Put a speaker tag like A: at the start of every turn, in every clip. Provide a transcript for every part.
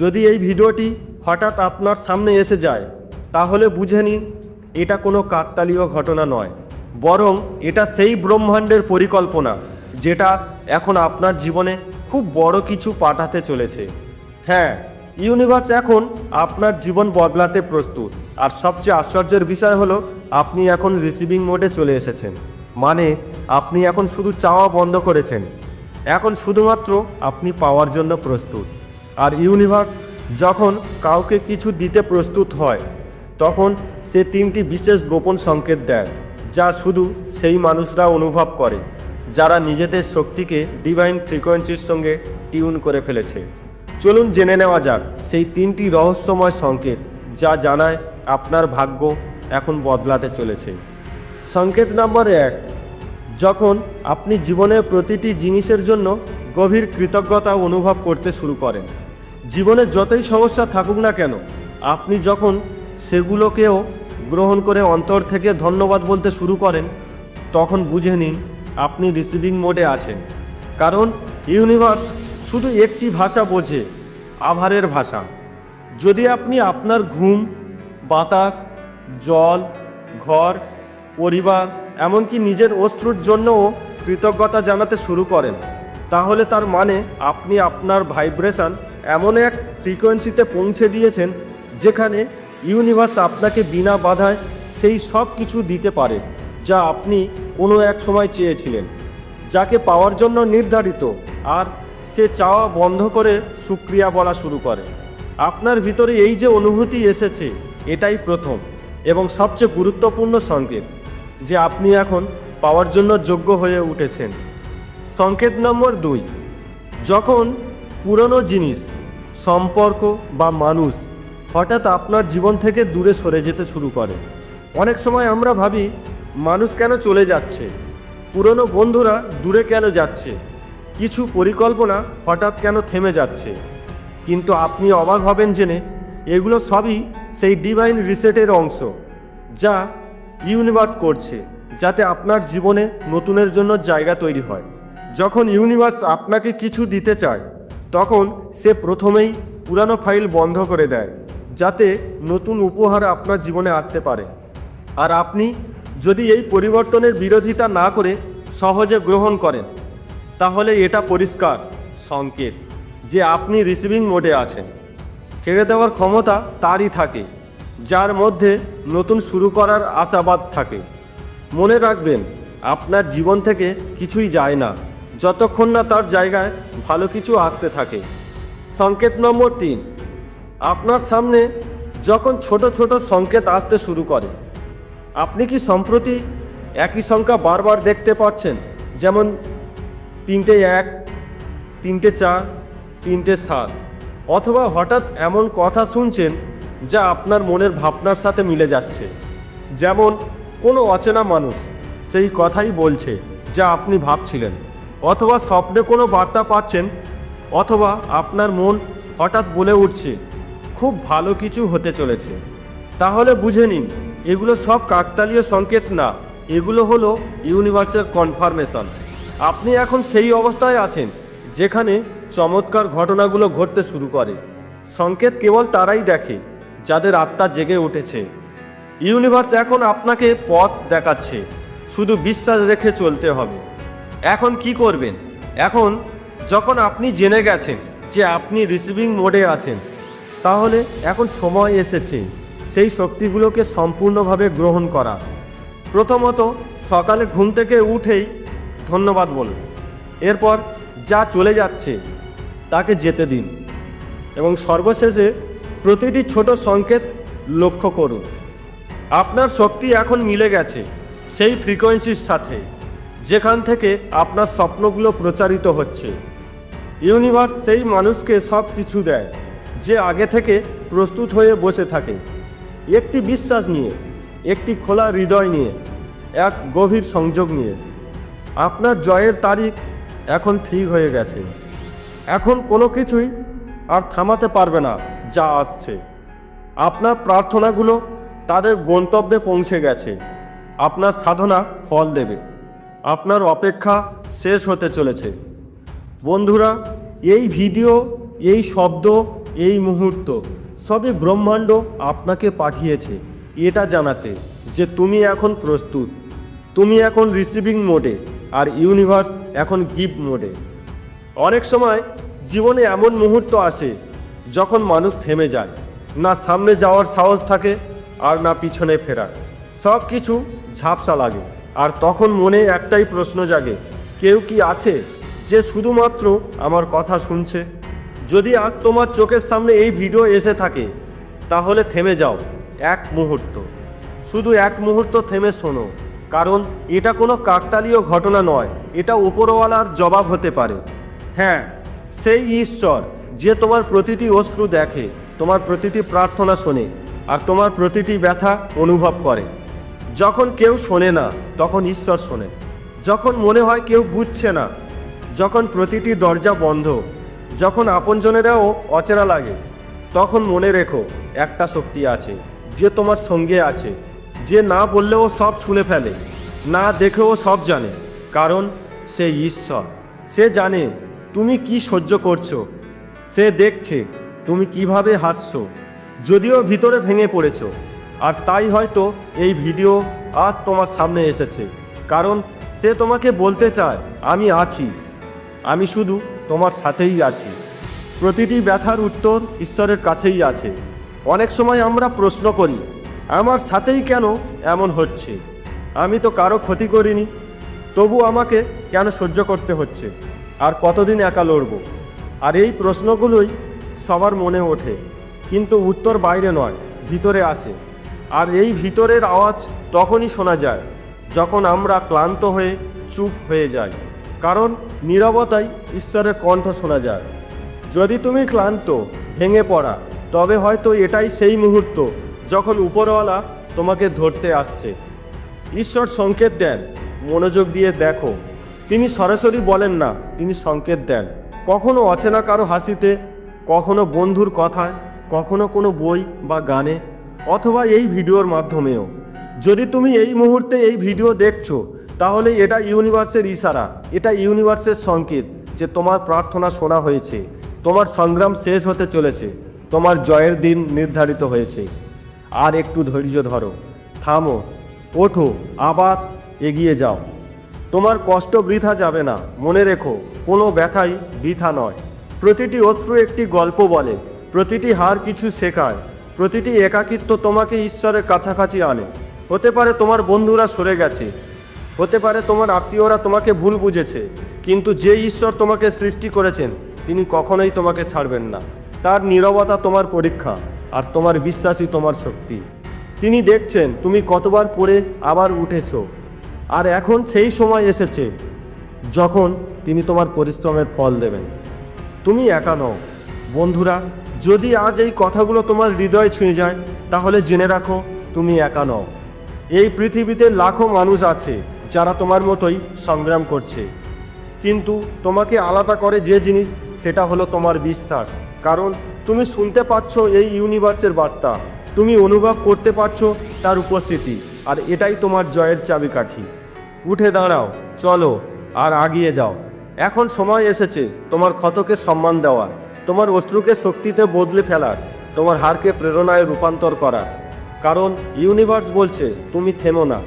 A: যদি এই ভিডিওটি হঠাৎ আপনার সামনে এসে যায়, তাহলে বুঝে নিন এটা কোনো কাকতালীয় ঘটনা নয়, বরং এটা সেই ব্রহ্মাণ্ডের পরিকল্পনা যেটা এখন আপনার জীবনে খুব বড় কিছু পাঠাতে চলেছে। হ্যাঁ ইউনিভার্স এখন আপনার জীবন বদলাতে প্রস্তুত। আর সবচেয়ে আশ্চর্যের বিষয় হলো, আপনি এখন রিসিভিং মোডে চলে এসেছেন। মানে আপনি এখন শুধু চাওয়া বন্ধ করেছেন। এখন শুধুমাত্র আপনি পাওয়ার জন্য প্রস্তুত। আর ইউনিভার্স যখন কাউকে কিছু দিতে প্রস্তুত হয়, তখন সে তিনটি বিশেষ গোপন সংকেত দেয়, যা শুধু সেই মানুষরা অনুভব করে, যারা নিজেদের শক্তিকে ডিভাইন ফ্রিকোয়েন্সির সঙ্গে টিউন করে ফেলেছে। চলুন জেনে নেওয়া যাক সেই তিনটি রহস্যময় সংকেত, যা জানায় আপনার ভাগ্য এখন বদলাতে চলেছে। সংকেত নম্বর এক, যখন আপনি জীবনের প্রতিটি জিনিসের জন্য গভীর কৃতজ্ঞতা অনুভব করতে শুরু করেন জীবনে যতই সমস্যা থাকুক না কেন, আপনি যখন সেগুলোকেও গ্রহণ করে অন্তর থেকে ধন্যবাদ বলতে শুরু করেন, তখন বুঝে নিন আপনি রিসিভিং মোডে আছেন। কারণ ইউনিভার্স শুধু একটি ভাষা বোঝে, আভারের ভাষা। যদি আপনি আপনার ঘুম, বাতাস, জল, ঘর, পরিবার, এমনকি নিজের অস্ত্রুর জন্যও কৃতজ্ঞতা জানাতে শুরু করেন, তাহলে তার মানে আপনি আপনার ভাইব্রেশন এমন এক ফ্রিকোয়েন্সিতে পৌঁছে দিয়েছেন, যেখানে ইউনিভার্স আপনাকে বিনা বাধায় সেই সব কিছু দিতে পারে, যা আপনি কোনো এক সময় চেয়েছিলেন, যাকে পাওয়ার জন্য নির্ধারিত, আর সে চাওয়া বন্ধ করে সুক্রিয়া বলা শুরু করে। আপনার ভিতরে এই যে অনুভূতি এসেছে, এটাই প্রথম এবং সবচেয়ে গুরুত্বপূর্ণ সংকেত, যে আপনি এখন পাওয়ার জন্য যোগ্য হয়ে উঠেছেন। সংকেত নম্বর দুই, যখন পুরনো জিনিস, সম্পর্ক বা মানুষ হঠাৎ আপনার জীবন থেকে দূরে সরে যেতে শুরু করে। অনেক সময় আমরা ভাবি, মানুষ কেন চলে যাচ্ছে? পুরনো বন্ধুরা দূরে কেন যাচ্ছে? কিছু পরিকল্পনা হঠাৎ কেন থেমে যাচ্ছে? কিন্তু আপনি অবাক হবেন জেনে, এগুলো সবই সেই ডিভাইন রিসেটের অংশ, যা ইউনিভার্স করছে, যাতে আপনার জীবনে নতুনের জন্য জায়গা তৈরি হয়। যখন ইউনিভার্স আপনাকে কিছু দিতে চায় তখন সে প্রথমেই পুরানো ফাইল বন্ধ করে দেয়, যাতে নতুন উপহার আপনার জীবনে আসতে পারে। আর আপনি যদি এই পরিবর্তনের বিরোধিতা না করে সহজে গ্রহণ করেন, তাহলে এটা পরিষ্কার, সংকেত যে আপনি রিসিভিং মোডে আছেন। ছেড়ে দেওয়ার ক্ষমতা তারই থাকে, যার মধ্যে নতুন শুরু করার আশাবাদ থাকে। মনে রাখবেন, আপনার জীবন থেকে কিছুই যায় না। যতক্ষণ না তার জায়গায় ভালো কিছু আসতে থাকে। সংকেত নম্বর তিন। আপনার সামনে যখন ছোট ছোট সংকেত আসতে শুরু করে, আপনি কি সম্প্রতি একই সংখ্যা বারবার দেখতে পাচ্ছেন? যেমন তিনটে এক, তিনটে চার, তিনটে সাত। অথবা হঠাৎ এমন কথা শুনছেন যা আপনার মনের ভাবনার সাথে মিলে যাচ্ছে। যেমন কোনো অচেনা মানুষ সেই কথাই বলছে যা আপনি ভাবছিলেন। অথবা স্বপ্নে কোনো বার্তা পাচ্ছেন, অথবা আপনার মন হঠাৎ বলে উঠছে, খুব ভালো কিছু হতে চলেছে। তাহলে বুঝে নিন, এগুলো সব কাকতালীয় সংকেত না, এগুলো হলো ইউনিভার্সের কনফার্মেশন। আপনি এখন সেই অবস্থায় আছেন, যেখানে চমৎকার ঘটনাগুলো ঘটতে শুরু করে। সংকেত কেবল তারাই দেখে, যাদের আত্মা জেগে উঠেছে। ইউনিভার্স এখন আপনাকে পথ দেখাচ্ছে, শুধু বিশ্বাস রেখে চলতে হবে। এখন কি করবেন? এখন যখন আপনি জেনে গেছেন যে আপনি রিসিভিং মোডে আছেন, তাহলে এখন সময় এসেছে সেই শক্তিগুলোকে সম্পূর্ণভাবে গ্রহণ করা। প্রথমত সকালে ঘুম থেকে উঠেই ধন্যবাদ বলুন। এরপর যা চলে যাচ্ছে তাকে যেতে দিন এবং সর্বশেষে প্রতিটি ছোট সংকেত লক্ষ্য করুন। আপনার শক্তি এখন মিলে গেছে সেই ফ্রিকোয়েন্সির সাথে। যেখান থেকে আপনার স্বপ্নগুলো প্রচারিত হচ্ছে। ইউনিভার্স সেই মানুষকে সব কিছু দেয়, যে আগে থেকে প্রস্তুত হয়ে বসে থাকে। একটি বিশ্বাস নিয়ে, একটি খোলা হৃদয় নিয়ে, এক গভীর সংযোগ নিয়ে। আপনার জয়ের তারিখ এখন ঠিক হয়ে গেছে। এখন কোনো কিছুই আর থামাতে পারবে না, যা আসছে। আপনার প্রার্থনাগুলো তাদের গন্তব্যে পৌঁছে গেছে। আপনার সাধনা ফল দেবে। আপনার অপেক্ষা শেষ হতে চলেছে। বন্ধুরা, এই ভিডিও, এই শব্দ, এই মুহূর্ত সবই ব্রহ্মাণ্ড আপনাকে পাঠিয়েছে। এটা জানাতে যে তুমি এখন প্রস্তুত। তুমি এখন রিসিভিং মোডে আর ইউনিভার্স এখন গিভ মোডে অনেক সময় জীবনে এমন মুহূর্ত আসে যখন মানুষ থেমে যায়, না সামনে যাওয়ার সাহস থাকে আর না পিছনে ফেরার। সব কিছু ঝাপসা লাগে। আর তখন মনে একটাই প্রশ্ন জাগে, কেউ কি আছে যে শুধুমাত্র আমার কথা শুনছে? যদি আর তোমার চোখের সামনে এই ভিডিও এসে থাকে, তাহলে থেমে যাও, এক মুহূর্ত। শুধু এক মুহূর্ত থেমে শোনো, কারণ এটা কোনো কাকতালীয় ঘটনা নয়, এটা উপরওয়ালার জবাব হতে পারে। হ্যাঁ সেই ঈশ্বর, যে তোমার প্রতিটি অশ্রু দেখে, তোমার প্রতিটি প্রার্থনা শোনে, আর তোমার প্রতিটি ব্যথা অনুভব করে। যখন কেউ শোনে না, তখন ঈশ্বর শোনে। যখন মনে হয় কেউ বুঝছে না, যখন প্রতিটি দরজা বন্ধ, যখন আপনজনেরাও অচেনা লাগে, তখন মনে রেখো, একটা শক্তি আছে, যে তোমার সঙ্গে আছে, যে না বললেও সব শুনে ফেলে, না দেখেও সব জানে, কারণ সে ঈশ্বর। সে জানে, তুমি কি সহ্য করছ, সে দেখছে, তুমি কীভাবে হাসছো, যদিও ভিতরে ভেঙে পড়েছো আর তাই হয়তো এই ভিডিও আজ তোমার সামনে এসেছে। কারণ সে তোমাকে বলতে চায়, আমি আছি। আমি শুধু তোমার সাথেই আছি। প্রতিটি ব্যথার উত্তর ঈশ্বরের কাছেই আছে। অনেক সময় আমরা প্রশ্ন করি, আমার সাথেই কেন এমন হচ্ছে? আমি তো কারও ক্ষতি করিনি, তবু আমাকে কেন সহ্য করতে হচ্ছে? আর কতদিন একা লড়ব? আর এই প্রশ্নগুলোই সবার মনে ওঠে, কিন্তু উত্তর বাইরে নয়, ভিতরে আসে। আর এই ভিতরের আওয়াজ তখনই শোনা যায়, যখন আমরা ক্লান্ত হয়ে চুপ হয়ে যাই। কারণ নীরবতাই ঈশ্বরের কণ্ঠ শোনা যায়। যদি তুমি ক্লান্ত, ভেঙে পড়া, তবে হয়তো এটাই সেই মুহূর্ত যখন উপরওয়ালা তোমাকে ধরতে আসছে। ঈশ্বর সংকেত দেন, মনোযোগ দিয়ে দেখো। তিনি সরাসরি বলেন না, তিনি সংকেত দেন। কখনো অচেনা কারও হাসিতে, কখনো বন্ধুর কথায়, কখনো কোনো বই বা গানে অথবা এই ভিডিওর মাধ্যমেও। যদি তুমি এই মুহূর্তে এই ভিডিও দেখছ, তাহলে এটা ইউনিভার্সের ইশারা, এটা ইউনিভার্সের সংকেত যে তোমার প্রার্থনা শোনা হয়েছে, তোমার সংগ্রাম শেষ হতে চলেছে, তোমার জয়ের দিন নির্ধারিত হয়েছে। আর একটু ধৈর্য ধরো, থামো, ওঠো, আবার এগিয়ে যাও। তোমার কষ্ট বৃথা যাবে না, মনে রেখো, কোনো ব্যথাই বৃথা নয়। প্রতিটি অশ্রু একটি গল্প বলে, প্রতিটি হার কিছু শেখায়। প্রতিটি একাকিত্ব তোমাকে ঈশ্বরের কাছাকাছি আনে। হতে পারে তোমার বন্ধুরা সরে গেছে। হতে পারে তোমার আত্মীয়রা তোমাকে ভুল বুঝেছে। কিন্তু যে ঈশ্বর তোমাকে সৃষ্টি করেছেন, তিনি কখনোই তোমাকে ছাড়বেন না। তার নীরবতা তোমার পরীক্ষা, আর তোমার বিশ্বাসই তোমার শক্তি। তিনি দেখছেন, তুমি কতবার পড়ে আবার উঠেছ। আর এখন সেই সময় এসেছে, যখন তিনি তোমার পরিশ্রমের ফল দেবেন। তুমি একা নও। বন্ধুরা যদি আজ এই কথাগুলো তোমার হৃদয় ছুঁয়ে যায়, তাহলে জেনে রাখো, তুমি একা নও। এই পৃথিবীতে লাখো মানুষ আছে, যারা তোমার মতোই সংগ্রাম করছে। কিন্তু তোমাকে আলাদা করে যে জিনিস, সেটা হলো তোমার বিশ্বাস। কারণ তুমি শুনতে পাচ্ছ এই ইউনিভার্সের বার্তা। তুমি অনুভব করতে পারছ তার উপস্থিতি, আর এটাই তোমার জয়ের চাবিকাঠি। উঠে দাঁড়াও, চলো, আর আগিয়ে যাও। এখন সময় এসেছে তোমার ক্ষতকে সম্মান দেওয়ার। তোমার অশ্রুকে শক্তিতে বদলে ফেলার, তোমার হারকে প্রেরণায় রূপান্তর করার। কারণ ইউনিভার্স বলছে, তুমি থেমো না।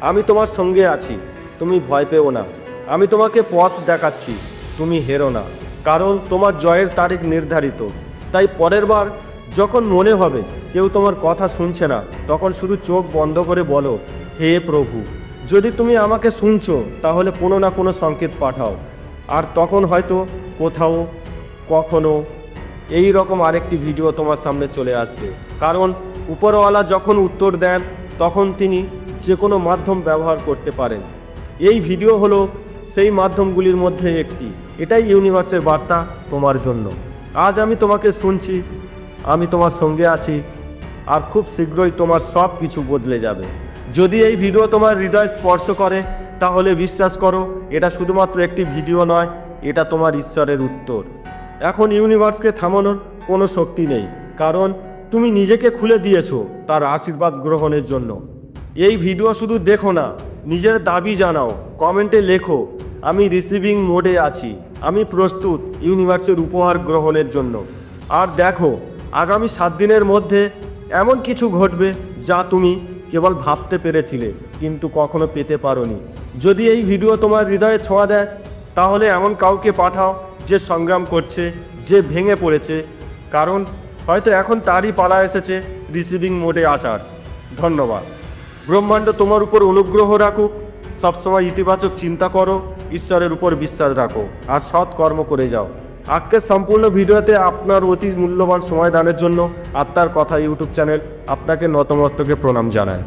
A: আমি তোমার সঙ্গে আছি। তুমি ভয় পেও না। আমি তোমাকে পথ দেখাচ্ছি। তুমি হেরো না। কারণ তোমার জয়ের তারিখ নির্ধারিত। তাই পরের বার যখন মনে হবে কেউ তোমার কথা শুনছে না, তখন শুধু চোখ বন্ধ করে বলো, হে প্রভু, যদি তুমি আমাকে শুনছো, তাহলে কোনো না কোনো সংকেত পাঠাও। আর তখন হয়তো কোথাও কখনো এই রকম আরেকটি ভিডিও তোমার সামনে চলে আসবে। কারণ উপরওয়ালা যখন উত্তর দেন, তখন তিনি যে কোনো মাধ্যম ব্যবহার করতে পারেন। এই ভিডিও হলো সেই মাধ্যমগুলির মধ্যে একটি। এটাই ইউনিভার্সের বার্তা তোমার জন্য। আজ আমি তোমাকে শুনছি, আমি তোমার সঙ্গে আছি, আর খুব শীঘ্রই তোমার সব কিছু বদলে যাবে। যদি এই ভিডিও তোমার হৃদয় স্পর্শ করে, তাহলে বিশ্বাস করো, এটা শুধুমাত্র একটি ভিডিও নয়, এটা তোমার ঈশ্বরের উত্তর। এখন ইউনিভার্সকে থামানোর কোনো শক্তি নেই, কারণ তুমি নিজেকে খুলে দিয়েছ তার আশীর্বাদ গ্রহণের জন্য। এই ভিডিও শুধু দেখো না, নিজের দাবি জানাও, কমেন্টে লেখো, আমি রিসিভিং মোডে আছি, আমি প্রস্তুত ইউনিভার্সের উপহার গ্রহণের জন্য। আর দেখো, আগামী সাত দিনের মধ্যে এমন কিছু ঘটবে যা তুমি কেবল ভাবতে পেরেছিলে, কিন্তু কখনো পেতে পারোনি। যদি এই ভিডিও তোমার হৃদয়ে ছোঁয়া দেয়, তাহলে এমন কাউকে পাঠাও যে সংগ্রাম করছে, যে ভেঙে পড়েছে, কারণ হয়তো এখন তারই পালা এসেছে রিসিভিং মোডে আসার। ধন্যবাদ। ব্রহ্মাণ্ড তোমার উপর অনুগ্রহ রাখুক সবসময় ইতিবাচক চিন্তা করো, ঈশ্বরের উপর বিশ্বাস রাখো, আর সৎ কর্ম করে যাও। আজকের সম্পূর্ণ ভিডিওতে আপনার অতি মূল্যবান সময় দানের জন্য আত্মার কথা ইউটিউব চ্যানেল আপনাকে নতমস্তকে প্রণাম জানায়।